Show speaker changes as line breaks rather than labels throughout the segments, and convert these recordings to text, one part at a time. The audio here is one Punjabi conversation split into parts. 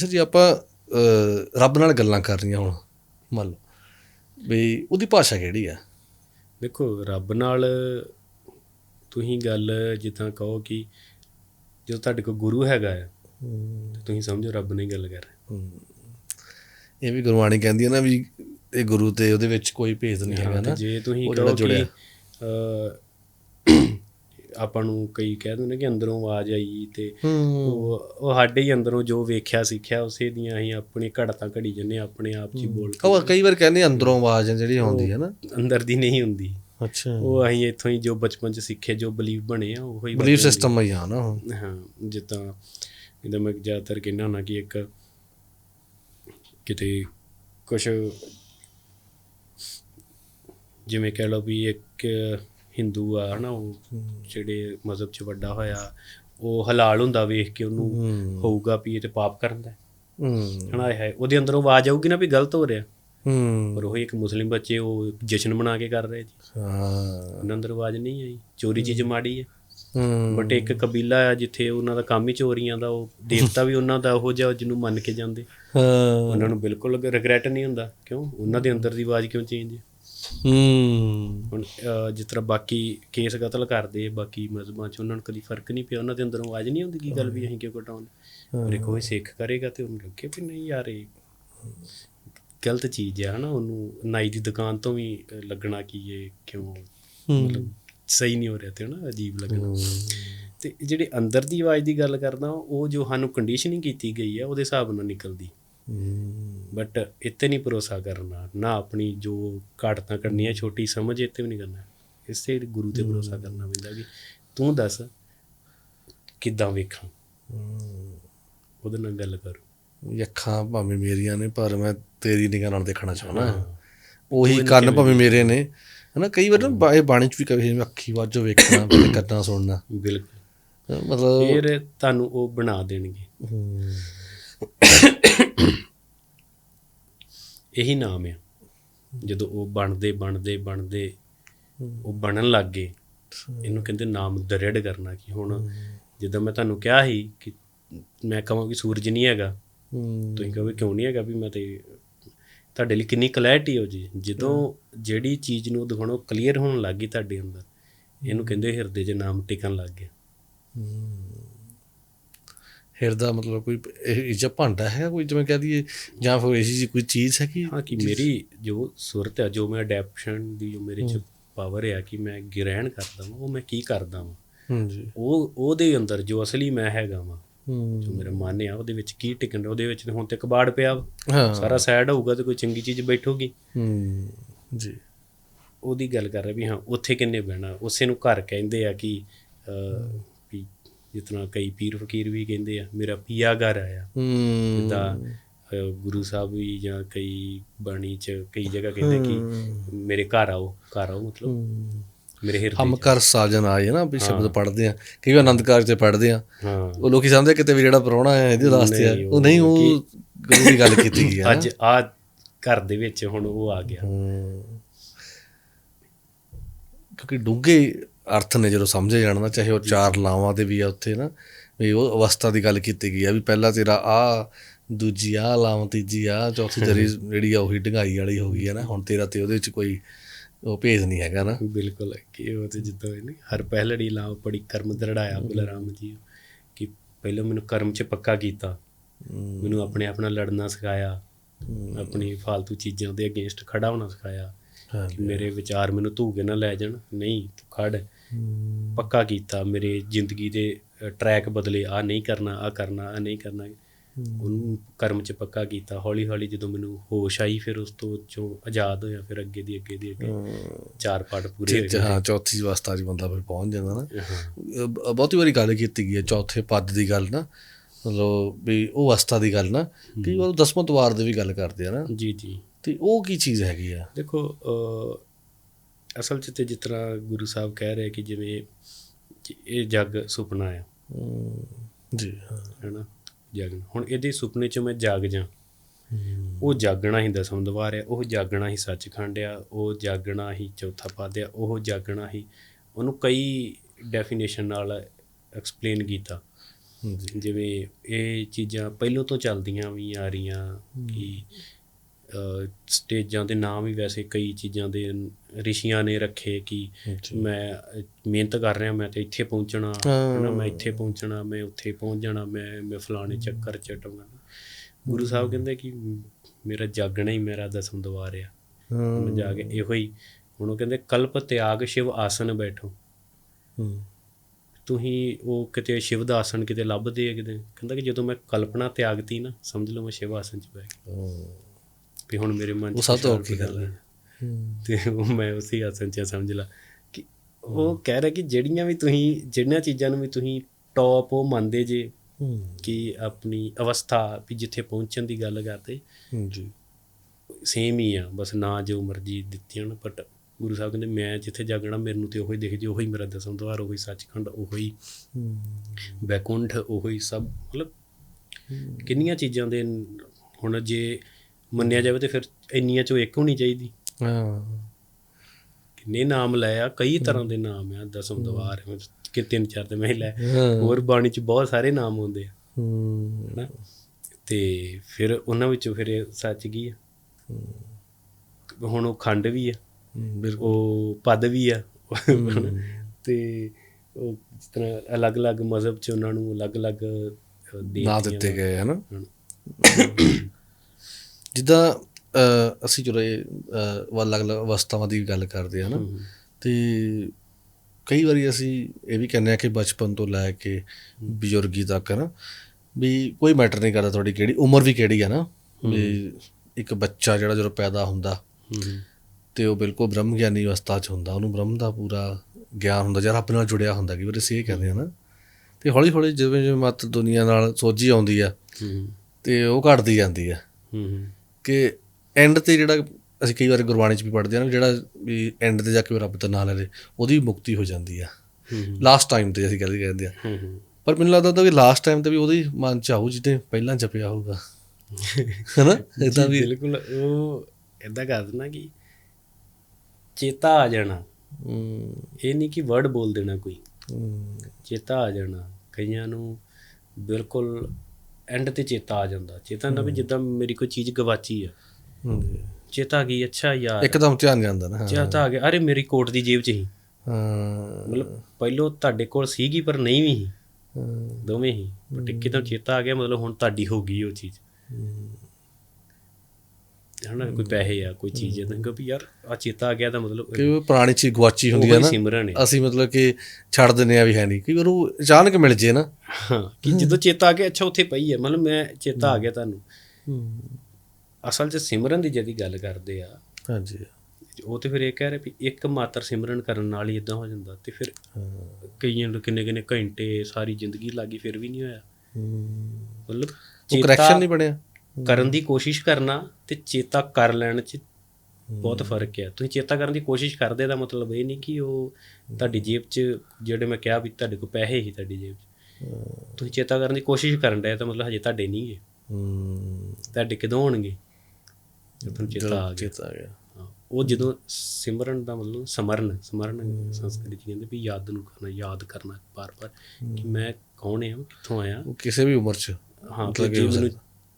ਅੱਛਾ ਜੀ ਆਪਾਂ ਰੱਬ ਨਾਲ ਗੱਲਾਂ ਕਰ ਰਹੀਆਂ ਹੁਣ ਮੰਨ ਲਓ ਵੀ ਉਹਦੀ ਭਾਸ਼ਾ ਕਿਹੜੀ ਆ?
ਦੇਖੋ ਰੱਬ ਨਾਲ ਤੁਸੀਂ ਗੱਲ ਜਿੱਦਾਂ ਕਹੋ ਕਿ ਜਦੋਂ ਤੁਹਾਡੇ ਕੋਲ ਗੁਰੂ ਹੈਗਾ ਆ ਤੁਸੀਂ ਸਮਝੋ ਰੱਬ ਹੀ ਗੱਲ ਕਰ ਰਹੇ
ਇਹ ਵੀ ਗੁਰਬਾਣੀ ਕਹਿੰਦੀ ਹੈ ਨਾ ਵੀ ਇਹ ਗੁਰੂ ਤੇ ਉਹਦੇ ਵਿੱਚ ਕੋਈ ਭੇਦ ਨਹੀਂ ਹੈਗਾ ਨਾ
ਜੇ ਤੁਸੀਂ ਕਹੋ ਕਿ ਆਪਾਂ ਨੂੰ ਕਈ ਕਹਿ ਦਿੰਦੇ ਨੇ ਕਿ ਅੰਦਰੋਂ ਆਵਾਜ਼ ਆਈ ਤੇ
ਹੂੰ।
ਉਹ ਉਹ ਸਾਡੇ ਹੀ ਅੰਦਰੋਂ ਜੋ ਵੇਖਿਆ ਸਿੱਖਿਆ ਉਸੇ ਦੀਆਂ ਅਸੀਂ ਆਪਣੀ ਘੜਤਾਂ ਘੜੀ ਜੰਨੇ ਆਪਣੇ ਆਪ 'ਚ ਹੀ ਬੋਲ ਕੇ
ਉਹ ਕਈ ਵਾਰ ਕਹਿੰਦੇ ਅੰਦਰੋਂ ਆਵਾਜ਼ ਜਿਹੜੀ ਆਉਂਦੀ ਹੈ ਨਾ।
ਅੰਦਰ ਦੀ ਨਹੀਂ ਹੁੰਦੀ।
ਅੱਛਾ।
ਉਹ ਅਸੀਂ ਇੱਥੋਂ ਹੀ ਜੋ ਬਚਪਨ 'ਚ ਸਿੱਖੇ ਜੋ ਬਲੀਵ ਬਣੇ ਆ ਉਹ ਹੀ
ਬਲੀਫ ਸਿਸਟਮ ਹੀ ਆ ਨਾ।
ਹਾਂ ਜਿੱਦਾਂ ਇਹਦਾ ਮੈਂ ਜ਼ਿਆਦਾਤਰ ਕਹਿੰਦਾ ਹੁੰਦਾ ਕਿ ਇੱਕ ਕਿਤੇ ਕੁਝ ਜਿਵੇਂ ਕਹਿ ਲਓ ਵੀ ਇੱਕ ਹਿੰਦੂ ਆ ਹਨਾ ਉਹ ਜਿਹੜੇ ਮਜ਼ਹਬ 'ਚ ਵੱਡਾ ਹੋਇਆ ਉਹ ਹਲਾਲ ਹੁੰਦਾ ਵੇਖ ਕੇ ਉਹਨੂੰ ਹੋਊਗਾ ਵੀ ਇਹ ਤੇ ਪਾਪ ਕਰਦਾ ਹੈ
ਹੂੰ।
ਹਨਾ ਹੈ ਉਹਦੇ ਅੰਦਰੋਂ ਆਵਾਜ਼ ਆਊਗੀ ਨਾ ਵੀ ਗਲਤ ਹੋ ਰਿਹਾ।
ਹੂੰ।
ਪਰ ਉਹ ਇੱਕ ਮੁਸਲਿਮ ਬੱਚੇ ਉਹ ਜਸ਼ਨ ਮਨਾ ਕੇ ਕਰ ਰਹੇ ਜੀ।
ਹਾਂ।
ਉਹਨਾਂ ਅੰਦਰ ਆਵਾਜ਼ ਨਹੀਂ ਆਈ ਚੋਰੀ ਚੀਜ਼ ਮਾੜੀ ਹੈ
ਹੂੰ।
ਬਟ ਇੱਕ ਕਬੀਲਾ ਆ ਜਿੱਥੇ ਉਹਨਾਂ ਦਾ ਕੰਮ ਹੀ ਚੋਰੀਆਂ ਦਾ ਉਹ ਦੇਵਤਾ ਵੀ ਉਹਨਾਂ ਦਾ ਉਹ ਜਿਹਾ ਜਿਹਨੂੰ ਮੰਨ ਕੇ ਜਾਂਦੇ।
ਹਾਂ।
ਉਹਨਾਂ ਨੂੰ ਬਿਲਕੁਲ ਰਿਗਰੈਟ ਨਹੀਂ ਹੁੰਦਾ ਕਿਉਂ? ਉਹਨਾਂ ਦੇ ਅੰਦਰ ਦੀ ਆਵਾਜ਼ ਕਿਉਂ ਚੇਂਜ ਹੈ
ਹੂੰ।
ਹੁਣ ਜਿਸ ਤਰ੍ਹਾਂ ਬਾਕੀ ਕੇਸ ਕਤਲ ਕਰਦੇ ਬਾਕੀ ਮਜ਼ਹਬਾਂ 'ਚ ਉਹਨਾਂ ਨੂੰ ਕਦੀ ਫ਼ਰਕ ਨਹੀਂ ਪਿਆ? ਉਹਨਾਂ ਦੇ ਅੰਦਰੋਂ ਆਵਾਜ਼ ਨਹੀਂ ਹੁੰਦੀ ਕੀ ਗੱਲ ਵੀ ਅਸੀਂ ਕਿਉਂ ਕਟਾਉਣ ਪਰ ਕੋਈ ਸਿੱਖ ਕਰੇਗਾ ਤੇ ਉਹਨੂੰ ਲੱਗੇ ਵੀ ਨਹੀਂ ਯਾਰ ਇਹ। ਗਲਤ ਚੀਜ਼ ਹੈ ਹਨਾ? ਉਹਨੂੰ ਨਾਈ ਦੀ ਦੁਕਾਨ ਤੋਂ ਵੀ ਲੱਗਣਾ ਕਿ ਇਹ ਕਿਉਂ? ਮਤਲਬ ਸਹੀ ਨਹੀਂ ਹੋ ਰਿਹਾ ਤੇ ਹਨਾ? ਅਜੀਬ ਲੱਗਣਾ। ਤੇ ਜਿਹੜੇ ਅੰਦਰ ਦੀ ਆਵਾਜ਼ ਦੀ ਗੱਲ ਕਰਦਾ ਉਹ ਜੋ ਸਾਨੂੰ ਕੰਡੀਸ਼ਨਿੰਗ ਕੀਤੀ ਗਈ ਹੈ ਉਹਦੇ ਹਿਸਾਬ ਨਾਲ ਨਿਕਲਦੀ। ਬਟ ਇੱਥੇ ਨਹੀਂ ਭਰੋਸਾ ਕਰਨਾ ਨਾ ਆਪਣੀ ਜੋ ਘਾਟਤਾਂ ਕਰਨੀਆਂ ਛੋਟੀ ਸਮਝ ਇੱਥੇ ਵੀ ਨਹੀਂ ਕਰਨਾ ਇਸੇ ਗੁਰੂ ਤੇ ਭਰੋਸਾ ਕਰਨਾ ਪੈਂਦਾ ਕਿ ਤੂੰ ਦੱਸ ਕਿੱਦਾਂ ਵੇਖਾਂ ਉਹਦੇ ਨਾਲ ਗੱਲ ਕਰ
ਅੱਖਾਂ ਭਾਵੇਂ ਮੇਰੀਆਂ ਨੇ ਪਰ ਮੈਂ ਤੇਰੀ ਨਿਗਾਹ ਨਾਲ ਦੇਖਣਾ ਚਾਹੁੰਦਾ ਉਹੀ ਕੰਨ ਭਾਵੇਂ ਮੇਰੇ ਨੇ ਹਨਾ ਕਈ ਵਾਰ ਨਾ ਇਹ ਬਾਣੀ ਚ ਵੀ ਕਹੇ ਅੱਖੀ ਵਾਜੋ ਵੇਖਣਾ ਤੇ ਕੰਨਾਂ ਸੁਣਨਾ
ਬਿਲਕੁਲ
ਮਤਲਬ
ਫਿਰ ਤੁਹਾਨੂੰ ਉਹ ਬਣਾ ਦੇਣਗੇ ਇਹੀ ਨਾਮ ਆ। ਜਦੋਂ ਉਹ ਬਣਦੇ ਬਣਦੇ ਬਣਦੇ, ਉਹ ਬਣਨ ਲੱਗ ਗਏ, ਇਹਨੂੰ ਕਹਿੰਦੇ ਨਾਮ ਦ੍ਰਿੜ ਕਰਨਾ ਕਿ ਹੁਣ ਜਿੱਦਾਂ ਮੈਂ ਤੁਹਾਨੂੰ ਕਿਹਾ ਸੀ ਕਿ ਮੈਂ ਕਹਾਂ ਕਿ ਸੂਰਜ ਨਹੀਂ ਹੈਗਾ, ਤੁਸੀਂ ਕਹੋਗੇ ਕਿਉਂ ਨਹੀਂ ਹੈਗਾ ਵੀ ਮੈਂ ਤੇ ਤੁਹਾਡੇ ਲਈ ਕਿੰਨੀ ਕਲੈਰਿਟੀ ਹੋ ਜੀ ਜਦੋਂ ਜਿਹੜੀ ਚੀਜ਼ ਨੂੰ ਦਿਖਾਉਣੋ ਕਲੀਅਰ ਹੋਣ ਲੱਗ ਗਈ ਤੁਹਾਡੇ ਅੰਦਰ, ਇਹਨੂੰ ਕਹਿੰਦੇ ਹਿਰਦੇ 'ਚ ਨਾਮ ਟਿਕਣ ਲੱਗ ਗਿਆ।
ਹਿਰਦਾ ਮਤਲਬ ਕੋਈ ਇਹ ਜਿਹਾ ਭਾਂਡਾ ਹੈ ਕੋਈ ਜਿਵੇਂ ਕਹਿ ਦਈਏ ਜਾਂ ਫਿਰ ਐਸੀ ਜਿਹੀ ਕੋਈ ਚੀਜ਼ ਹੈ ਕਿ
ਹਾਂ ਕਿ ਮੇਰੀ ਜੋ ਸੁਰਤ ਹੈ ਜੋ ਮੈਂ ਅਡੈਪਸ਼ਨ ਦੀ ਜੋ ਮੇਰੇ 'ਚ ਪਾਵਰ ਹੈ ਕਿ ਮੈਂ ਗ੍ਰਹਿਣ ਕਰਦਾ ਹਾਂ ਉਹ ਮੈਂ ਕੀ ਕਰਦਾ ਹਾਂ
ਹਾਂਜੀ।
ਉਹ ਉਹਦੇ ਅੰਦਰ ਜੋ ਅਸਲੀ ਮੈਂ ਹੈਗਾ ਵਾਂ ਜੋ ਮੇਰਾ ਮਨ ਆ ਉਹਦੇ ਵਿੱਚ ਕੀ ਟਿਕਣ ਉਹਦੇ ਵਿੱਚ ਹੁਣ ਤੇ ਕਬਾੜ ਪਿਆ ਸਾਰਾ ਸੈਡ ਹੋਊਗਾ ਤੇ ਕੋਈ ਚੰਗੀ ਚੀਜ਼ ਬੈਠੂਗੀ।
ਹੂੰ ਜੀ।
ਉਹਦੀ ਗੱਲ ਕਰ ਰਿਹਾ ਵੀ ਹਾਂ ਉੱਥੇ ਕਿੰਨੇ ਬਹਿਣਾ? ਉਸੇ ਨੂੰ ਘਰ ਕਹਿੰਦੇ ਆ ਕਿ ਜਿਤਨਾ ਕਈ ਪੀਰ ਫਕੀਰ ਵੀ ਕਹਿੰਦੇ ਆ ਮੇਰਾ ਪੀਆ ਘਰ ਆਇਆ। ਜਿੱਦਾਂ ਗੁਰੂ ਸਾਹਿਬ ਵੀ ਜਾਂ ਕਈ ਬਾਣੀ ਚ ਕਈ ਜਗ੍ਹਾ ਕਹਿੰਦੇ ਕਿ ਮੇਰੇ ਘਰ ਆਓ ਘਰ ਆਓ ਮਤਲਬ। ਮੇਰੇ ਹਿਰਦੇ
ਹਮ ਕਰ ਸਾਜਨ ਆਏ ਨਾ ਵੀ ਸ਼ਬਦ ਪੜ੍ਹਦੇ ਆ। ਕਈ ਵਾਰ ਆਨੰਦ ਕਾਰਜ ਤੇ ਪੜ੍ਹਦੇ ਆ। ਉਹ ਲੋਕੀ ਸਮਝਦੇ ਕਿਤੇ ਵੀ ਜਿਹੜਾ ਪ੍ਰਾਹੁਣਾ ਹੈ ਇਹਦੇ ਵਾਸਤੇ ਆ। ਉਹ ਨਹੀਂ ਉਹ ਗੁਰੂ ਦੀ ਗੱਲ ਕੀਤੀ ਗਈ ਹੈ
ਅੱਜ ਆ ਘਰ ਦੇ ਵਿੱਚ ਹੁਣ ਉਹ ਆ ਗਿਆ।
ਕਿਉਂਕਿ ਡੂੰਘੇ ਅਰਥ ਨੇ ਜਦੋਂ ਸਮਝੇ ਜਾਣ ਨਾ ਚਾਹੇ ਉਹ ਚਾਰ ਲਾਵਾਂ ਦੇ ਵੀ ਆ ਉੱਥੇ ਨਾ ਵੀ ਉਹ ਅਵਸਥਾ ਦੀ ਗੱਲ ਕੀਤੀ ਗਈ ਆ ਵੀ ਪਹਿਲਾ ਤੇਰਾ ਆ ਦੂਜੀ ਆ ਲਾਵਾਂ ਤੀਜੀ ਆ ਚੌਥੀ ਤੇਰੀ ਜਿਹੜੀ ਆ ਉਹੀ ਢੰਗਾਈ ਵਾਲੀ ਹੋ ਗਈ ਆ ਨਾ ਹੁਣ ਤੇਰਾ ਤੇ ਉਹਦੇ ਵਿੱਚ ਕੋਈ ਉਹ ਭੇਦ ਨਹੀਂ ਹੈਗਾ ਨਾ।
ਬਿਲਕੁਲ ਕਿ ਉਹ ਤੇ ਜਿੱਦਾਂ ਹੋਏ ਨੇ ਹਰ ਪਹਿਲੜੀ ਲਾਉ ਪੜੀ ਕਰਮ ਦਰੜਾਇਆ ਬਲਰਾਮ ਜੀ ਕਿ ਪਹਿਲਾਂ ਮੈਨੂੰ ਕਰਮ 'ਚ ਪੱਕਾ ਕੀਤਾ ਮੈਨੂੰ ਆਪਣੇ ਆਪ ਨਾਲ ਲੜਨਾ ਸਿਖਾਇਆ ਆਪਣੀ ਫालतू ਚੀਜ਼ਾਂ ਦੇ ਅਗੇਂਸਟ ਖੜਾ ਹੋਣਾ ਸਿਖਾਇਆ ਕਿ ਮੇਰੇ ਵਿਚਾਰ ਮੈਨੂੰ ਧੂਗੇ ਨਾ ਲੈ ਜਾਣ ਨਹੀਂ ਤੂੰ ਖੜ। ਪੱਕਾ ਕੀਤਾ ਮੇਰੇ ਜ਼ਿੰਦਗੀ ਦੇ ਟਰੈਕ ਬਦਲੇ ਆ ਨਹੀਂ ਕਰਨਾ ਆ ਕਰਨਾ ਆ ਨਹੀਂ ਕਰਨਾ। ਉਹਨੂੰ ਕਰਮ 'ਚ ਪੱਕਾ ਕੀਤਾ। ਹੌਲੀ ਹੌਲੀ ਜਦੋਂ ਮੈਨੂੰ ਹੋਸ਼ ਆਈ ਫਿਰ ਉਸ ਤੋਂ ਚੋਂ ਆਜ਼ਾਦ ਹੋਇਆ ਫਿਰ ਅੱਗੇ ਦੀ ਅੱਗੇ ਦੀ ਅੱਗੇ। ਚਾਰ ਪਾਠ ਪੂਰੇ
ਠੀਕ ਹਾਂ ਚੌਥੀ ਅਵਸਥਾ 'ਚ ਬੰਦਾ ਫਿਰ ਪਹੁੰਚ ਜਾਂਦਾ ਨਾ।
ਹੋਏ
ਬਹੁਤੀ ਵਾਰੀ ਗੱਲ ਕੀਤੀ ਗਈ ਹੈ ਚੌਥੇ ਪਦ ਦੀ ਗੱਲ ਨਾ। ਮਤਲਬ ਵੀ ਉਹ ਅਵਸਥਾ ਦੀ ਗੱਲ ਨਾ। ਕਈ ਵਾਰ ਦਸਮਤ ਵਾਰ ਦੀ ਵੀ ਗੱਲ ਕਰਦੇ ਆ ਨਾ।
ਜੀ ਜੀ।
ਤੇ ਉਹ ਕੀ ਚੀਜ਼ ਹੈਗੀ ਆ?
ਦੇਖੋ ਅਸਲ 'ਚ ਤੇ ਜਿਸ ਤਰ੍ਹਾਂ ਗੁਰੂ ਸਾਹਿਬ ਕਹਿ ਰਹੇ ਕਿ ਜਿਵੇਂ ਇਹ ਜੱਗ ਸੁਪਨਾ ਆ।
ਜੀ ਹਾਂ।
ਹੈਨਾ? ਜਾਗਣਾ ਹੁਣ ਇਹਦੇ ਸੁਪਨੇ 'ਚ ਮੈਂ ਜਾਗ ਜਾ। ਉਹ ਜਾਗਣਾ ਹੀ ਦਸਮ ਦਵਾਰ ਆ ਉਹ ਜਾਗਣਾ ਹੀ ਸੱਚਖੰਡ ਆ ਉਹ ਜਾਗਣਾ ਹੀ ਚੌਥਾ ਪਦ ਆ ਉਹ ਜਾਗਣਾ ਹੀ ਉਹਨੂੰ ਕਈ ਡੈਫੀਨੇਸ਼ਨ ਨਾਲ ਐਕਸਪਲੇਨ ਕੀਤਾ। ਜਿਵੇਂ ਇਹ ਚੀਜ਼ਾਂ ਪਹਿਲਾਂ ਤੋਂ ਚੱਲਦੀਆਂ ਵੀ ਆ ਰਹੀਆਂ ਕਿ ਸਟੇਜਾਂ ਦੇ ਨਾਮ ਵੀ ਵੈਸੇ ਕਈ ਚੀਜ਼ਾਂ ਦੇ ਰਿਸ਼ੀਆਂ ਨੇ ਰੱਖੇ ਕਿ। ਮੈਂ ਮਿਹਨਤ ਕਰ ਰਿਹਾ ਮੈਂ ਤੇ ਇੱਥੇ ਪਹੁੰਚਣਾ। ਹਨਾ ਮੈਂ ਇੱਥੇ ਪਹੁੰਚਣਾ ਮੈਂ ਉੱਥੇ ਪਹੁੰਚ ਜਾਣਾ ਮੈਂ ਮੈਂ ਫਲਾਣੇ ਚੱਕਰ ਚ ਟੰਗਣਾ ਗੁਰੂ ਸਾਹਿਬ ਕਹਿੰਦੇ ਕਿ ਮੇਰਾ ਜਾਗਣਾ ਹੀ ਮੇਰਾ ਦਸਮ ਦਵਾਰ ਆ। ਹੁਣ ਜਾ ਕੇ ਇਹੋ ਹੀ ਹੁਣ ਉਹ ਕਹਿੰਦੇ ਕਲਪ ਤਿਆਗ ਸ਼ਿਵ ਆਸਨ ਬੈਠੋ।
ਹੂੰ।
ਤੁਸੀਂ ਉਹ ਕਿਤੇ ਸ਼ਿਵ ਦਾ ਆਸਣ ਕਿਤੇ ਲੱਭਦੇ ਆ ਕਿਤੇ? ਕਹਿੰਦਾ ਕਿ ਜਦੋਂ ਮੈਂ ਕਲਪਨਾ ਤਿਆਗਤੀ ਨਾ ਸਮਝ ਲਓ ਮੈਂ ਸ਼ਿਵ ਆਸਣ 'ਚ ਬਹਿ ਗਿਆ। ਵੀ ਹੁਣ ਮੇਰੇ ਮਨ 'ਚ
ਉਹ ਸਭ ਤੋਂ ਔਖੀ ਗੱਲ ਹੈ।
ਤੇ ਉਹ ਮੈਂ ਉਸੇ ਆਸਣ 'ਚ ਸਮਝ ਲਾ ਕਿ ਉਹ ਕਹਿ ਰਿਹਾ ਕਿ ਜਿਹੜੀਆਂ ਵੀ ਤੁਸੀਂ ਜਿਹੜੀਆਂ ਚੀਜ਼ਾਂ ਨੂੰ ਵੀ ਤੁਸੀਂ ਟੌਪ ਉਹ ਮੰਨਦੇ ਜੇ ਕਿ ਆਪਣੀ ਅਵਸਥਾ ਵੀ ਜਿੱਥੇ ਪਹੁੰਚਣ ਦੀ ਗੱਲ ਕਰਦੇ
ਜੀ।
ਸੇਮ ਹੀ ਆ ਬਸ ਨਾ ਜੋ ਮਰਜ਼ੀ ਦਿੱਤੀਆਂ ਨੇ ਬਟ ਗੁਰੂ ਸਾਹਿਬ ਕਹਿੰਦੇ ਮੈਂ ਜਿੱਥੇ ਜਾਗਣਾ ਮੈਨੂੰ ਤੇ ਉਹੀ ਦਿਖ ਜੇ ਉਹੀ ਮੇਰਾ ਦਸਮ ਦਵਾਰ ਉਹੀ ਸੱਚਖੰਡ ਉਹੀ
ਹੂੰ।
ਬੈਕੁੰਠ ਉਹੀ ਸਭ। ਮਤਲਬ ਕਿੰਨੀਆਂ ਚੀਜ਼ਾਂ ਦੇ ਹੁਣ ਜੇ ਮੰਨਿਆ ਜਾਵੇ ਤੇ ਫਿਰ ਇੰਨੀਆਂ ਚੋਂ ਇੱਕ ਹੋਣੀ ਚਾਹੀਦੀ।
ਹਾਂ।
ਕਿੰਨੇ ਨਾਮ ਲਏ ਆ ਕਈ ਤਰ੍ਹਾਂ ਦੇ ਨਾਮ ਆ ਦਸਮ ਦਵਾਰ ਕਿ ਤਿੰਨ ਚਾਰ ਤੇ ਮੈਂ ਲੈ
ਹਾਂ।
ਹੋਰ ਬਾਣੀ ਚ ਬਹੁਤ ਸਾਰੇ ਨਾਮ ਹੁੰਦੇ ਆ।
ਹੂੰ।
ਤੇ ਫਿਰ ਉਹਨਾਂ ਵਿੱਚੋਂ ਫਿਰ ਸੱਚ ਕੀ ਆ? ਹੁਣ ਉਹ ਖੰਡ ਵੀ ਆ
ਬਿਲਕੁਲ।
ਉਹ ਪਦ ਵੀ ਆ ਤੇ ਉਹ ਜਿਸ ਤਰ੍ਹਾਂ ਅਲੱਗ-ਅਲੱਗ ਮਜ਼ਹਬ ਚ ਉਹਨਾਂ ਨੂੰ ਅਲੱਗ-ਅਲੱਗ ਦੇ
ਨਾ ਦਿੱਤੇ ਗਏ ਹਨ। ਜਿੱਦਾਂ ਅਸੀਂ ਜਦੋਂ ਇਹ ਅਲੱਗ-ਅਲੱਗ ਅਵਸਥਾਵਾਂ ਦੀ ਗੱਲ ਕਰਦੇ ਹਾਂ ਨਾ ਤੇ ਕਈ ਵਾਰੀ ਅਸੀਂ ਇਹ ਵੀ ਕਹਿੰਦੇ ਆ ਕਿ ਬਚਪਨ ਤੋਂ ਲੈ ਕੇ ਬਜ਼ੁਰਗੀ ਤੱਕ ਨਾ ਵੀ ਕੋਈ ਮੈਟਰ ਨਹੀਂ ਕਰਦਾ ਤੁਹਾਡੀ ਕਿਹੜੀ ਉਮਰ ਵੀ ਕਿਹੜੀ ਆ ਨਾ ਵੀ ਇੱਕ ਬੱਚਾ ਜਿਹੜਾ ਜਦੋਂ ਪੈਦਾ ਹੁੰਦਾ ਤੇ ਉਹ ਬਿਲਕੁਲ ਬ੍ਰਹਮ ਗਿਆਨੀ ਅਵਸਥਾ 'ਚ ਹੁੰਦਾ ਉਹਨੂੰ ਬ੍ਰਹਮ ਦਾ ਪੂਰਾ ਗਿਆਨ ਹੁੰਦਾ ਜਾਂ ਰੱਬ ਨਾਲ ਜੁੜਿਆ ਹੁੰਦਾ ਕਿ ਵਾਰ ਅਸੀਂ ਇਹ ਕਹਿੰਦੇ ਆ ਨਾ ਤੇ ਹੌਲੀ ਹੌਲੀ ਜਿਵੇਂ ਜਿਵੇਂ ਮਤ ਦੁਨੀਆ ਨਾਲ ਸੋਝੀ ਆਉਂਦੀ ਆ ਤੇ ਉਹ ਘਟਦੀ ਜਾਂਦੀ ਆ। ਕਿ ਐਂਡ ਤੇ ਜਿਹੜਾ ਅਸੀਂ ਕਈ ਵਾਰ ਗੁਰਬਾਣੀ 'ਚ ਵੀ ਪੜ੍ਹਦੇ ਆ ਨਾ ਜਿਹੜਾ ਵੀ ਐਂਡ ਤੇ ਜਾ ਕੇ ਰੱਬ ਦਾ ਨਾਮ ਲੈ ਲੇ ਉਹਦੀ ਵੀ ਮੁਕਤੀ ਹੋ ਜਾਂਦੀ ਆ। ਲਾਸਟ ਟਾਈਮ ਤੇ ਅਸੀਂ ਕਹਿੰਦੇ ਕਹਿੰਦੇ ਆ। ਪਰ ਮੈਨੂੰ ਲੱਗਦਾ ਹੁੰਦਾ ਕਿ ਲਾਸਟ ਟਾਈਮ ਤੇ ਵੀ ਉਹਦੀ ਮਨ ਚ ਆਊ ਜਿਹਨੇ ਪਹਿਲਾਂ ਜਪਿਆ ਹੋਊਗਾ। ਹੈਨਾ? ਇਦਾਂ ਵੀ
ਬਿਲਕੁਲ। ਉਹ ਇਦਾਂ ਕਰ ਦੇਣਾ ਕਿ ਚੇਤਾ ਆ ਜਾਣਾ। ਇਹ ਨਹੀਂ ਕਿ ਵਰਡ ਬੋਲ ਦੇਣਾ ਕੋਈ। ਚੇਤਾ ਆ ਜਾਣਾ। ਕਈਆਂ ਨੂੰ ਬਿਲਕੁਲ ਐਂਡ ਤੇ ਚੇਤਾ ਆ ਜਾਂਦਾ। ਚੇਤਾ ਨਾ ਵੀ ਜਿੱਦਾਂ ਮੇਰੀ ਕੋਈ ਚੀਜ਼ ਗਵਾਚੀ ਆ। ਚੇਤਾ ਗਈ ਅੱਛਾ ਯਾਰ।
ਇੱਕਦਮ ਧਿਆਨ ਜਾਂਦਾ ਨਾ ਹਾਂ।
ਚੇਤਾ ਆ ਗਿਆ ਅਰੇ ਮੇਰੀ ਕੋਟ ਦੀ ਜੇਬ 'ਚ ਹੀ
ਹਾਂ।
ਮਤਲਬ ਪਹਿਲੋਂ ਤੁਹਾਡੇ ਕੋਲ ਸੀਗੀ ਪਰ ਨਹੀਂ ਵੀ ਦੋਵੇਂ ਹੀ। ਬਟ ਇੱਕਦਮ ਚੇਤਾ ਆ ਗਿਆ ਮਤਲਬ ਹੁਣ ਤੁਹਾਡੀ ਹੋ ਗਈ ਉਹ ਚੀਜ਼। ਹਨਾ ਕੋਈ ਪੈਸੇ ਆ ਕੋਈ ਚੀਜ਼ ਹੈ। ਤਾਂ ਕਿ ਯਾਰ ਆ ਚੇਤਾ ਆ ਗਿਆ ਤਾਂ ਮਤਲਬ
ਕਿ ਉਹ ਪੁਰਾਣੀ ਚੀਜ਼ ਗਵਾਚੀ ਹੁੰਦੀ ਹੈ ਨਾ
ਸਿਮਰਨ
ਅਸੀਂ ਮਤਲਬ ਕਿ ਛੱਡ ਦਿੰਦੇ ਆ ਵੀ ਹੈ ਨਹੀਂ ਕਈ ਵਾਰ ਉਹ ਅਚਾਨਕ ਮਿਲ ਜੇ ਨਾ।
ਹਾਂ ਕਿ ਜਦੋਂ ਚੇਤਾ ਆ ਗਿਆ ਅੱਛਾ ਉੱਥੇ ਪਈ ਹੈ ਮਤਲਬ ਮੈਂ ਚੇਤਾ ਆ ਗਿਆ ਤੁਹਾਨੂੰ। ਅਸਲ 'ਚ ਸਿਮਰਨ ਦੀ ਜਦੀ ਗੱਲ ਕਰਦੇ ਆ।
ਹਾਂਜੀ।
ਉਹ ਤੇ ਫਿਰ ਇਹ ਕਹਿ ਰਹੇ ਵੀ ਇੱਕ ਮਾਤਰ ਸਿਮਰਨ ਕਰਨ ਨਾਲ ਹੀ ਇਦਾਂ ਹੋ ਜਾਂਦਾ ਤੇ ਫਿਰ ਕਈਆਂ ਨੂੰ ਕਿੰਨੇ ਕਿੰਨੇ ਘੰਟੇ ਸਾਰੀ ਜ਼ਿੰਦਗੀ ਲੱਗੀ ਫਿਰ ਵੀ ਨਹੀਂ ਹੋਇਆ। ਮਤਲਬ
ਉਹ ਕਰੈਕਸ਼ਨ ਨਹੀਂ ਬਣਿਆ।
ਕਰਨ ਦੀ ਕੋਸ਼ਿਸ਼ ਕਰਨਾ ਤੇ ਚੇਤਾ ਕਰ ਲੈਣ 'ਚ ਬਹੁਤ ਫ਼ਰਕ ਹੈ। ਤੁਸੀਂ ਚੇਤਾ ਕਰਨ ਦੀ ਕੋਸ਼ਿਸ਼ ਕਰਦੇ ਦਾ ਮਤਲਬ ਇਹ ਨਹੀਂ ਕਿ ਉਹ ਤੁਹਾਡੀ ਜੇਬ 'ਚ ਜਿਹੜੇ ਮੈਂ ਕਿਹਾ ਵੀ ਤੁਹਾਡੇ ਕੋਲ ਪੈਸੇ ਹੀ ਤੁਹਾਡੀ ਜੇਬ 'ਚ। ਤੁਸੀਂ ਚੇਤਾ ਕਰਨ ਦੀ ਕੋਸ਼ਿਸ਼ ਕਰਨ ਡਏ ਤਾਂ ਮਤਲਬ ਹਜੇ ਤੁਹਾਡੇ ਨਹੀਂ
ਹੂੰ।
ਤੁਹਾਡੇ ਕਦੋਂ ਹੋਣਗੇ? ਜਦੋਂ ਤੁਹਾਨੂੰ ਚੇਤਾ ਆ ਗਿਆ।
ਚੇਤਾ ਆ ਗਿਆ।
ਉਹ ਜਦੋਂ ਸਿਮਰਨ ਦਾ ਮਤਲਬ ਸਮਰਨ ਸਮਰਨ ਸੰਸਕ੍ਰਿਤ ਕਹਿੰਦੇ ਵੀ ਯਾਦ ਨੂੰ ਕਰਨਾ ਯਾਦ ਕਰਨਾ ਬਾਰ-ਬਾਰ ਕਿ ਮੈਂ ਕੌਣ ਹਾਂ ਕਿੱਥੋਂ ਆਇਆ?
ਉਹ ਕਿਸੇ ਵੀ ਉਮਰ 'ਚ।
ਹਾਂ ਕਿ ਮੈਨੂੰ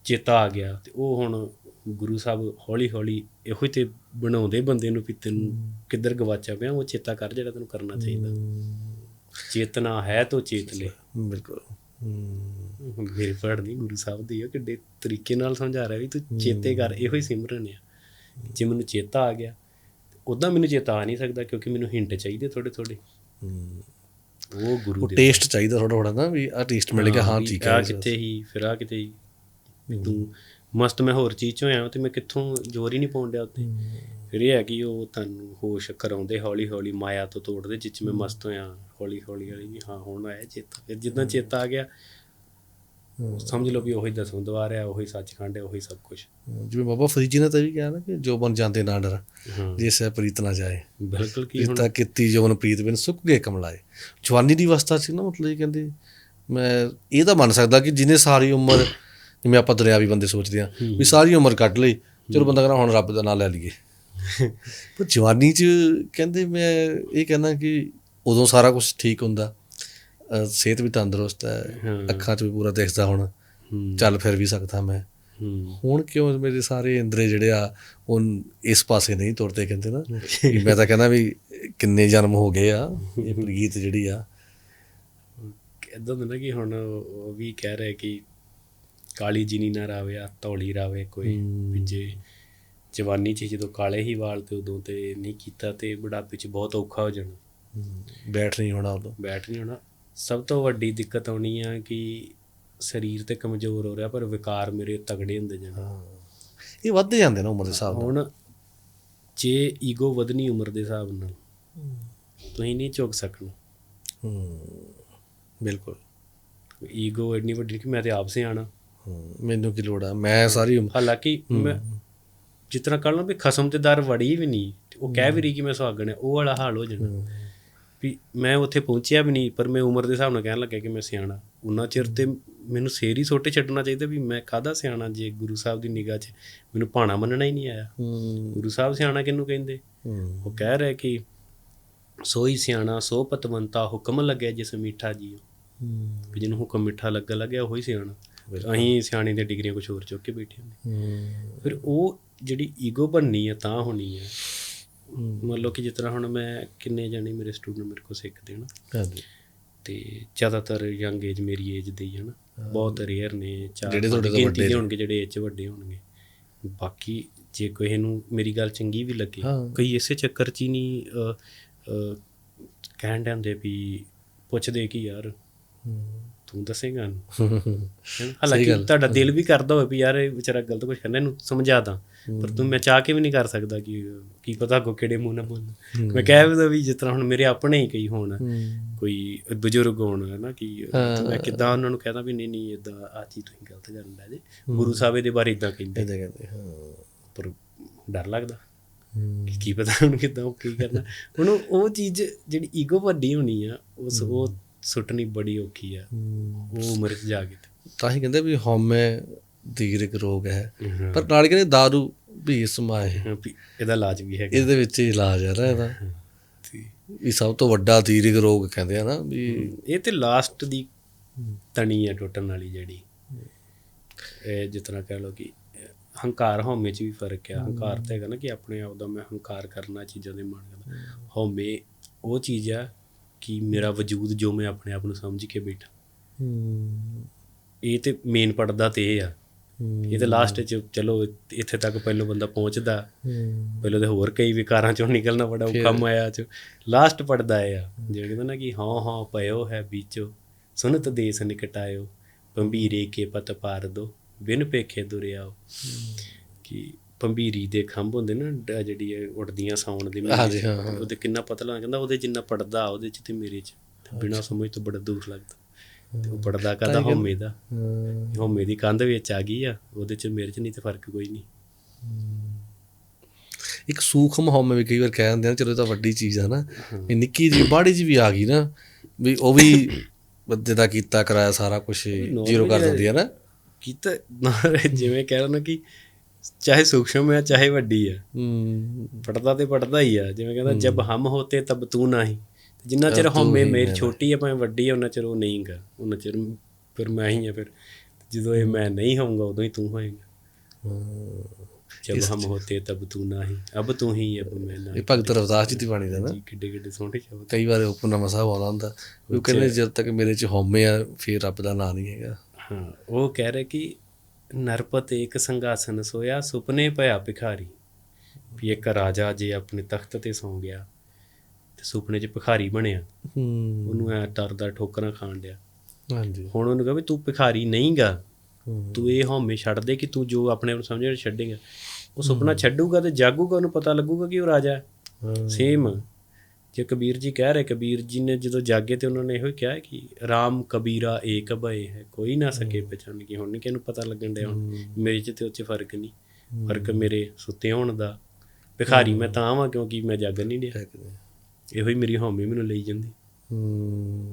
ਚੇਤਾ ਆ ਗਿਆ ਤੇ ਉਹ ਹੁਣ ਗੁਰੂ ਸਾਹਿਬ ਹੌਲੀ ਹੌਲੀ ਇਹੋ ਹੀ ਤੇ ਬਣਾਉਂਦੇ ਬੰਦੇ ਨੂੰ ਵੀ ਤੈਨੂੰ ਕਿੱਧਰ ਗਵਾਚਿਆ ਪਿਆ ਉਹ ਚੇਤਾ ਕਰ ਜਿਹੜਾ ਤੈਨੂੰ ਕਰਨਾ ਚਾਹੀਦਾ। ਚੇਤਨਾ ਹੈ ਤੋ ਚੇਤ ਲੈ।
ਬਿਲਕੁਲ। ਹੂੰ।
ਮੇਰੇ ਪੜ ਨਹੀਂ ਗੁਰੂ ਸਾਹਿਬ ਦੀ ਆ ਕਿੱਡੇ ਤਰੀਕੇ ਨਾਲ ਸਮਝਾ ਰਿਹਾ ਵੀ ਤੂੰ ਚੇਤੇ ਕਰ ਇਹੋ ਹੀ ਸਿਮਰਨ ਆ। ਜੇ ਮੈਨੂੰ ਚੇਤਾ ਆ ਗਿਆ ਉਦਾਂ ਮੈਨੂੰ ਚੇਤਾ ਆ ਨਹੀਂ ਸਕਦਾ ਕਿਉਂਕਿ ਮੈਨੂੰ ਹਿੰਟ ਚਾਹੀਦੇ ਥੋੜੇ ਥੋੜੇ ਉਹ ਗੁਰੂ
ਉਹ
ਦੇ
ਟੇਸਟ ਚਾਹੀਦਾ ਥੋੜਾ ਥੋੜਾ ਨਾ ਵੀ ਆ ਟੇਸਟ ਮਿਲ ਗਿਆ ਹਾਂ ਠੀਕ ਹੈ
ਕਿੱਥੇ ਹੀ ਫਿਰ ਆ ਕਿਤੇ ਹੀ ਵੀ ਤੂੰ ਮਸਤ ਮੈਂ ਹੋਰ ਚੀਜ਼ ਚੋਂ ਆਇਆ ਤੇ ਮੈਂ ਕਿੱਥੋਂ ਜ਼ੋਰ ਹੀ ਨਹੀਂ ਪਾਉਣ ਡਿਆ ਉੱਤੇ। ਫਿਰ ਇਹ ਹੈ ਕਿ ਉਹ ਤੁਹਾਨੂੰ ਹੋਸ਼ ਕਰਾਉਂਦੇ ਹੌਲੀ ਹੌਲੀ ਮਾਇਆ ਤੋਂ ਤੋੜਦੇ ਜਿੱਚ ਮੈਂ ਮਸਤ ਹੋਇਆ ਹੌਲੀ ਹੌਲੀ ਹੌਲੀ ਵੀ ਹਾਂ ਹੁਣ ਆਇਆ ਚੇਤਾ। ਫਿਰ ਜਿੱਦਾਂ ਚੇਤਾ ਆ ਗਿਆ ਸਮਝ ਲਓ ਵੀ ਉਹੀ ਦਸਵੇਂ ਦਵਾਰ ਹੈ ਉਹੀ ਸੱਚਖੰਡ ਹੈ ਉਹੀ ਸਭ ਕੁਝ
ਜਿਵੇਂ ਬਾਬਾ ਫਰੀਦ ਜੀ ਨੇ ਤਾਂ ਵੀ ਕਿਹਾ ਨਾ ਕਿ ਜੋ ਬਨ ਜਾਂਦੇ ਨਾ ਡਰ ਜੇ ਸਹਿ ਪ੍ਰੀਤ ਨਾ ਜਾਏ।
ਬਿਲਕੁਲ ਕੀ ਹੁਣ?
ਪ੍ਰੀਤਾ ਕੀਤੀ ਜੋਨ ਪ੍ਰੀਤ ਬਿਨ ਸੁੱਕ ਗਏ ਕਮਲਾਏ। ਜਵਾਨੀ ਦੀ ਅਵਸਥਾ ਸੀ ਨਾ ਮਤਲਬ ਇਹ ਕਹਿੰਦੇ ਮੈਂ ਇਹ ਤਾਂ ਮੰਨ ਸਕਦਾ ਕਿ ਜਿਹਨੇ ਸਾਰੀ ਉਮਰ ਜਿਵੇਂ ਆਪਾਂ ਦਰਿਆਵੀ ਬੰਦੇ ਸੋਚਦੇ ਆ ਵੀ ਸਾਰੀ ਉਮਰ ਕੱਢ ਲਈ ਚਲੋ ਬੰਦਾ ਕਹਿੰਦਾ ਹੁਣ ਰੱਬ ਦਾ ਨਾਮ ਲੈ ਲਈਏ। ਪਰ ਜਵਾਨੀ 'ਚ ਕਹਿੰਦੇ ਮੈਂ ਇਹ ਕਹਿੰਦਾ ਕਿ ਉਦੋਂ ਸਾਰਾ ਕੁਝ ਠੀਕ ਹੁੰਦਾ। ਸਿਹਤ ਵੀ ਤੰਦਰੁਸਤ ਹੈ। ਅੱਖਾਂ 'ਚ ਵੀ ਪੂਰਾ ਦਿਖਦਾ ਹੁਣ। ਚੱਲ ਫਿਰ ਵੀ ਸਕਦਾ ਮੈਂ। ਹੁਣ ਕਿਉਂ ਮੇਰੇ ਸਾਰੇ ਇੰਦਰੇ ਜਿਹੜੇ ਆ ਉਹ ਇਸ ਪਾਸੇ ਨਹੀਂ ਤੁਰਦੇ ਕਹਿੰਦੇ ਨਾ। ਮੈਂ ਤਾਂ ਕਹਿੰਦਾ ਵੀ ਕਿੰਨੇ ਜਨਮ ਹੋ ਗਏ ਆ ਇਹ ਪ੍ਰੀਤ ਜਿਹੜੀ ਆ।
ਇਦਾਂ ਨਾ ਕਿ ਹੁਣ ਉਹ ਵੀ ਕਹਿ ਰਿਹਾ ਕਿ ਕਾਲੀ ਜਿਨੀ ਨਾ ਰਾਵੇ ਆ ਧੌਲੀ ਰਾਵੇ ਕੋਈ।
ਹੂੰ।
ਵੀ ਜੇ ਜਵਾਨੀ 'ਚ ਜਦੋਂ ਕਾਲੇ ਹੀ ਵਾਲ ਤੇ ਉਦੋਂ ਤੇ ਨਹੀਂ ਕੀਤਾ ਤੇ ਬੁਢਾਪੇ 'ਚ ਬਹੁਤ ਔਖਾ ਹੋ ਜਾਣਾ।
ਬੈਠ ਨਹੀਂ ਹੋਣਾ ਉਦੋਂ।
ਬੈਠ ਨਹੀਂ ਹੋਣਾ। ਸਭ ਤੋਂ ਵੱਡੀ ਦਿੱਕਤ ਆਉਣੀ ਆ ਕਿ ਸਰੀਰ ਤੇ ਕਮਜ਼ੋਰ ਹੋ ਰਿਹਾ ਪਰ ਵਿਕਾਰ ਮੇਰੇ ਤਗੜੇ ਹੁੰਦੇ ਜਾਣਾ।
ਇਹ ਵੱਧ ਜਾਂਦੇ ਨਾ ਉਮਰ ਦੇ ਹਿਸਾਬ ਨਾਲ।
ਹੁਣ ਜੇ ਈਗੋ ਵਧਣੀ ਉਮਰ ਦੇ ਹਿਸਾਬ ਨਾਲ ਤੁਸੀਂ ਨਹੀਂ ਝੁਕ ਸਕਣਾ।
ਹੂੰ। ਬਿਲਕੁਲ।
ਈਗੋ ਇੰਨੀ ਵੱਡੀ ਕਿ ਮੈਂ ਤੇ ਆਪ ਸਿਆਣਾ।
ਹੂੰ, ਮੈਨੂੰ ਕੀ ਲੋੜ ਆ? ਮੈਂ ਸਾਰੀ
ਹਾਲਾਂਕਿ ਮੈਂ ਜਿਤਨਾ ਕਰ ਲਾਂ ਵੀ ਖਸਮ ਤੇ ਦਰ ਵੜੀ ਵੀ ਨਹੀਂ ਉਹ ਕਹਿ ਵੀ ਰਹੀ ਕਿ ਮੈਂ ਸੁਹਾਗਣ ਹੈ ਉਹ ਵਾਲਾ ਹਾਲ ਹੋ ਜਾਣਾ। ਵੀ ਮੈਂ ਉੱਥੇ ਪਹੁੰਚਿਆ ਵੀ ਨਹੀਂ ਪਰ ਮੈਂ ਉਮਰ ਦੇ ਹਿਸਾਬ ਨਾਲ ਕਹਿਣ ਲੱਗਾ ਕਿ ਮੈਂ ਸਿਆਣਾ। ਉਹਨਾਂ ਚਿਰ ਤੇ ਮੈਨੂੰ ਸੇਰ ਹੀ ਸੋਟੇ ਛੱਡਣਾ ਚਾਹੀਦਾ ਵੀ ਮੈਂ ਕਾਹਦਾ ਸਿਆਣਾ ਜੇ ਗੁਰੂ ਸਾਹਿਬ ਦੀ ਨਿਗਾਹ 'ਚ ਮੈਨੂੰ ਭਾਣਾ ਮੰਨਣਾ ਹੀ ਨਹੀਂ ਆਇਆ। ਗੁਰੂ ਸਾਹਿਬ ਸਿਆਣਾ ਕਿਹਨੂੰ ਕਹਿੰਦੇ? ਉਹ ਕਹਿ ਰਿਹਾ ਕਿ ਸੋਈ ਸਿਆਣਾ ਸੋ ਪਤਵੰਤਾ ਹੁਕਮ ਲੱਗਿਆ ਜਿਸ ਮਿੱਠਾ ਜੀਓ। ਜਿਹਨੂੰ ਹੁਕਮ ਮਿੱਠਾ ਲੱਗਣ ਲੱਗਿਆ ਉਹ ਹੀ ਸਿਆਣਾ। ਅਸੀਂ ਸਿਆਣੀ ਦੀਆਂ ਡਿਗਰੀਆਂ ਕੁਝ ਹੋਰ ਚੁੱਕ ਕੇ ਬੈਠੇ ਹੁੰਦੇ। ਫਿਰ ਉਹ ਜਿਹੜੀ ਈਗੋ ਬਣਨੀ ਹੈ ਤਾਂ ਹੋਣੀ ਹੈ। ਮੰਨ ਲਓ ਕਿ ਜਿਸ ਤਰ੍ਹਾਂ ਹੁਣ ਮੈਂ ਕਿੰਨੇ ਜਾਣੇ ਮੇਰੇ ਸਟੂਡੈਂਟ ਮੇਰੇ ਕੋਲ ਸਿੱਖਦੇ ਹਨ।
ਹਾਂਜੀ।
ਤੇ ਜ਼ਿਆਦਾਤਰ ਯੰਗ ਏਜ ਮੇਰੀ ਏਜ ਦੇ ਹੀ ਹਨ। ਬਹੁਤ ਰੇਅਰ ਨੇ ਚਾਰ
ਜਿਹੜੇ ਤੁਹਾਡੇ ਤੋਂ ਵੱਡੇ।
ਹੋਣਗੇ ਜਿਹੜੇ ਏਜ 'ਚ ਵੱਡੇ ਹੋਣਗੇ। ਬਾਕੀ ਜੇ ਕੋਈ ਨੂੰ ਮੇਰੀ ਗੱਲ ਚੰਗੀ ਵੀ ਲੱਗੇ। ਕਈ ਇਸੇ ਚੱਕਰ 'ਚ ਹੀ ਨਹੀਂ ਕਹਿਣ ਜਾਂਦੇ ਵੀ ਪੁੱਛਦੇ ਕਿ ਯਾਰ ਤੂੰ ਦੱਸੇਗਾ ਨੂੰ। ਹੈਨਾ? ਹਾਲਾਂਕਿ। ਤੁਹਾਡਾ ਦਿਲ ਵੀ ਕਰਦਾ ਹੋਵੇ ਵੀ ਯਾਰ ਇਹ ਵਿਚਾਰਾ ਗਲਤ ਕੁਝ ਕਰਨਾ ਇਹਨੂੰ ਸਮਝਾ ਦਾਂ। ਪਰ ਤੂੰ ਮੈਂ ਚਾਹ ਕੇ ਵੀ ਨਹੀਂ ਕਰ ਸਕਦਾ ਕਿ ਕੀ ਪਤਾ ਅੱਗੋਂ ਕਿਹੜੇ ਮੂੰਹ ਨਾਲ ਬੋਲ ਮੈਂ ਕਹਿ ਵੀ ਵੀ ਜਿਸ ਤਰ੍ਹਾਂ ਹੁਣ ਮੇਰੇ ਆਪਣੇ ਹੀ ਕਈ ਹੋਣ ਕੋਈ ਬਜ਼ੁਰਗ ਹੋਣ ਹੈ ਨਾ ਕਿ ਮੈਂ ਕਿਦਾਂ ਉਹਨਾਂ ਨੂੰ ਕਹਦਾ ਵੀ ਨਹੀਂ ਨਹੀਂ ਇਦਾਂ ਆ ਚੀਜ਼ ਤੁਸੀਂ ਗਲਤ ਕਰਨ ਲੱਗੇ ਗੁਰੂ ਸਾਹਿਬ ਦੇ ਬਾਰੇ ਇਦਾਂ ਕਹਿੰਦੇ।
ਇਹਦੇ ਕਹਿੰਦੇ ਹਾਂ।
ਪਰ ਡਰ ਲੱਗਦਾ। ਕਿ ਕੀ ਪਤਾ ਹੁਣ ਕਿਦਾਂ ਉਹ ਕੀ ਕਰਨਾ। ਹੁਣ ਉਹ- ਉਹ ਚੀਜ਼ ਜਿਹੜੀ ਈਗੋ ਵੱਡੀ ਹੋਣੀ ਆ ਉਸ ਉਹ ਸੁੱਟਣੀ ਬੜੀ ਔਖੀ ਆ। ਉਹ ਉਮਰ 'ਚ ਜਾ ਕੇ
ਤਾਂ। ਹੀ ਕਹਿੰਦੇ ਵੀ ਹਉਮੈ ਦੀਰਘ ਰੋਗ ਹੈ। ਪਰ ਨਾਲ ਕਹਿੰਦੇ दारू ਵੀ ਸਮਾਏ
ਇਹਦਾ ਇਲਾਜ ਵੀ ਹੈਗਾ।
ਇਹਦੇ ਵਿੱਚ ਇਲਾਜ ਹੈ ਨਾ ਇਹਦਾ। ਵੀ ਸਭ ਤੋਂ ਵੱਡਾ ਦੀਰਘ ਰੋਗ ਕਹਿੰਦੇ ਆ ਨਾ ਵੀ
ਇਹ ਤੇ ਲਾਸਟ ਦੀ ਤਣੀ ਆ ਟੁੱਟਣ ਵਾਲੀ ਜਿਹੜੀ। ਇਹ ਤਰ੍ਹਾਂ ਕਹਿ ਲਓ ਕਿ ਹੰਕਾਰ ਹਉਮੈ 'ਚ ਵੀ ਫ਼ਰਕ ਆ। ਹੰਕਾਰ ਤਾਂ ਹੈਗਾ ਨਾ ਕਿ ਆਪਣੇ ਆਪ ਦਾ ਮੈਂ ਹੰਕਾਰ ਕਰਨਾ ਚੀਜ਼ਾਂ ਦੇ ਮਾਣ ਕਰਨਾ ਹਉਮੈ ਉਹ ਚੀਜ਼ ਆ ਕਿ ਮੇਰਾ ਵਜੂਦ ਜੋ ਮੈਂ ਆਪਣੇ ਆਪ ਨੂੰ ਸਮਝ ਕੇ ਬੈਠਾ। ਇਹ ਤੇ ਮੇਨ ਪੜਦਾ ਤੇ ਇਹ ਆ। ਇਹ ਤੇ ਲਾਸਟ 'ਚ ਚਲੋ ਇੱਥੇ ਤੱਕ ਪਹਿਲੋਂ ਬੰਦਾ ਪਹੁੰਚਦਾ। ਪਹਿਲਾਂ ਤੇ ਹੋਰ ਕਈ ਵਿਕਾਰਾਂ ਚੋਂ ਨਿਕਲਣਾ ਬੜਾ ਔਖਾ ਮਾਇਆ ਚ। ਲਾਸਟ ਪੜਦਾ ਇਹ ਆ। ਜਿਹੜਾ ਕਹਿੰਦਾ ਨਾ ਕਿ ਹਾਂ ਹਾਂ ਪਇਓ ਹੈ ਵਿੱਚੋ। ਸੁਨਤ ਦੇਸ ਨਿਕਟਾਇਓ। ਪੰਬੀਰੇ ਕੇ ਪਤ ਪਾਰ ਦੋ। ਬਿਨ ਪੇਖੇ ਦੁਰਿਆਓ। ਕਿ ਪੰਬੀਰੀ ਦੇ ਖੰਭ ਹੁੰਦੇ ਨਾ ਜਿਹੜੀ ਉੱਡਦੀਆਂ ਸਾਉਣ ਦੇ
ਹਾਂਜੀ, ਹਾਂ।
ਉਹਦੇ ਕਿੰਨਾ ਪਤਲਾ ਕਹਿੰਦਾ ਉਹਦੇ ਜਿੰਨਾ ਪੜਦਾ ਉਹਦੇ ਚ ਤੇ ਮੇਰੇ ਚ। ਬਿਨਾਂ ਸਮਝ ਤੋਂ ਬੜਾ ਦੂਰ ਲੱਗਦਾ। ਤੇ ਉਹ ਪੜਦਾ ਕਰਦਾ ਹਉਮੈ ਦਾ। ਹਉਮੈ ਦੀ ਕੰਧ ਵਿੱਚ ਆ ਗਈ ਆ ਉਹਦੇ ਚ ਮੇਰੇ ਚ ਨਹੀਂ ਤੇ ਫ਼ਰਕ ਕੋਈ ਨਹੀਂ।
ਇੱਕ ਸੂਖਮ ਹਉਮੈ ਵੀ ਕਈ ਵਾਰ ਕਹਿ ਦਿੰਦੇ ਆ ਚਲੋ ਇਹ ਤਾਂ ਵੱਡੀ ਚੀਜ਼ ਆ ਨਾ। ਇਹ ਨਿੱਕੀ ਜੀ ਬਾੜੀ ਜੀ ਵੀ ਆ ਗਈ ਨਾ ਵੀ ਉਹ ਵੀ ਬੰਦੇ ਦਾ ਕੀਤਾ ਕਰਾਇਆ ਸਾਰਾ ਕੁਝ ਜ਼ੀਰੋ ਕਰ ਦਿੰਦੀ ਹੈ ਨਾ।
ਕੀਤਾ ਜਿਵੇਂ ਕਹਿ ਲਓ ਨਾ ਕਿ ਚਾਹੇ ਸੂਖਮ ਹੈ ਚਾਹੇ ਵੱਡੀ ਹੈ
ਹੂੰ।
ਪੜਦਾ ਤੇ ਪੜਦਾ ਹੀ ਆ। ਜਿਵੇਂ ਕਹਿੰਦਾ ਜਬ ਹਮ ਹੋਤੇ ਤਬ ਤੂੰ ਨਹੀਂ। ਜਿੰਨਾ ਚਿਰ ਹਉਮੈ ਮੇਰੀ ਛੋਟੀ ਹੈ ਭਾਵੇਂ ਵੱਡੀ ਹੈ ਉਹਨਾਂ ਚਿਰ ਉਹ ਨਹੀਂਗਾ ਉਹਨਾਂ ਚਿਰ ਫਿਰ ਮੈਂ ਹੀ ਆ ਫਿਰ। ਜਦੋਂ ਇਹ ਮੈਂ ਨਹੀਂ ਹੋਊਂਗਾ ਉਦੋਂ ਹੀ ਤੂੰ ਹੋਏਗਾ। ਜਬ ਹਮ ਹੋਤੇ ਤਬ ਤੂੰ ਨਹੀਂ। ਅਬ ਤੂੰ ਹੀ ਅਬ ਮੈਂ
ਇਹ
ਨਹੀਂ
ਭਗਤ ਰਵਦਾਸ ਜੀ ਦੀ ਬਾਣੀ ਦਾ ਨਾ।
ਕਿੱਡੇ ਕਿੱਡੇ ਸੋਹਣੇ ਸ਼ਬਦ।
ਕਈ ਵਾਰ ਉਪਨਾਮਾ ਸਾਹਿਬ ਆਉਂਦਾ ਹੁੰਦਾ। ਉਹ ਕਹਿੰਦੇ ਜਦ ਤੱਕ ਮੇਰੇ ਚ ਹਉਮੈ ਆ ਫਿਰ ਰੱਬ ਦਾ ਨਾਂ ਨਹੀਂ ਹੈਗਾ।
ਹਾਂ ਉਹ ਕਹਿ ਰਿਹਾ ਕਿ ਨਰਪਤ ਇੱਕ ਸੰਘਾਸਨ ਸੋਇਆ ਸੁਪਨੇ ਭਇਆ ਭਿਖਾਰੀ। ਵੀ ਇੱਕ ਰਾਜਾ ਜੇ ਆਪਣੇ ਤਖਤ ਤੇ ਸੌਂ ਗਿਆ ਤੇ ਸੁਪਨੇ 'ਚ ਭਿਖਾਰੀ ਬਣਿਆ।
ਹੂੰ।
ਉਹਨੂੰ ਐ ਡਰਦਾ ਠੋਕਰਾਂ ਖਾਣ ਡਿਆ।
ਹਾਂਜੀ।
ਹੁਣ ਉਹਨੂੰ ਕਹਾਂ ਵੀ ਤੂੰ ਭਿਖਾਰੀ ਨਹੀਂਗਾ
ਹੂੰ।
ਤੂੰ ਇਹ ਹਉਮੈ ਛੱਡ ਦੇ ਕਿ ਤੂੰ ਜੋ ਆਪਣੇ ਆਪ ਨੂੰ ਸਮਝੇ ਛੱਡੇਗਾ। ਉਹ ਸੁਪਨਾ ਛੱਡੂਗਾ ਤੇ ਜਾਗੂਗਾ ਉਹਨੂੰ ਪਤਾ ਲੱਗੂਗਾ ਕਿ ਉਹ ਰਾਜਾ
ਹਾਂ।
ਸੇਮ ਜੇ ਕਬੀਰ ਜੀ ਕਹਿ ਰਹੇ ਕਬੀਰ ਜੀ ਨੇ ਜਦੋਂ ਜਾਗੇ ਤੇ ਉਹਨਾਂ ਨੇ ਇਹੋ ਹੀ ਕਿਹਾ ਕਿ RAM ਕਬੀਰਾ ਏਕ ਭਏ ਹੈ ਕੋਈ ਨਾ ਸਕੇ ਪਛਾਣ ਕਿ ਹੁਣ ਨਹੀਂ ਕਿਹਨੂੰ ਪਤਾ ਲੱਗਣ ਡਿਆ ਹੁਣ ਮੇਰੇ ਚ ਤੇ ਉਹ ਚ ਫ਼ਰਕ ਨਹੀਂ ਫ਼ਰਕ ਮੇਰੇ ਸੁੱਤੇ ਹੋਣ ਦਾ। ਭਿਖਾਰੀ ਮੈਂ ਤਾਂ ਵਾਂ ਕਿਉਂਕਿ ਮੈਂ ਜਾਗਣ ਨਹੀਂ ਡਿਆ। ਇਹੋ ਹੀ ਮੇਰੀ ਹਉਮੈ ਮੈਨੂੰ ਲਈ ਜਾਂਦੀ।
ਹੂੰ।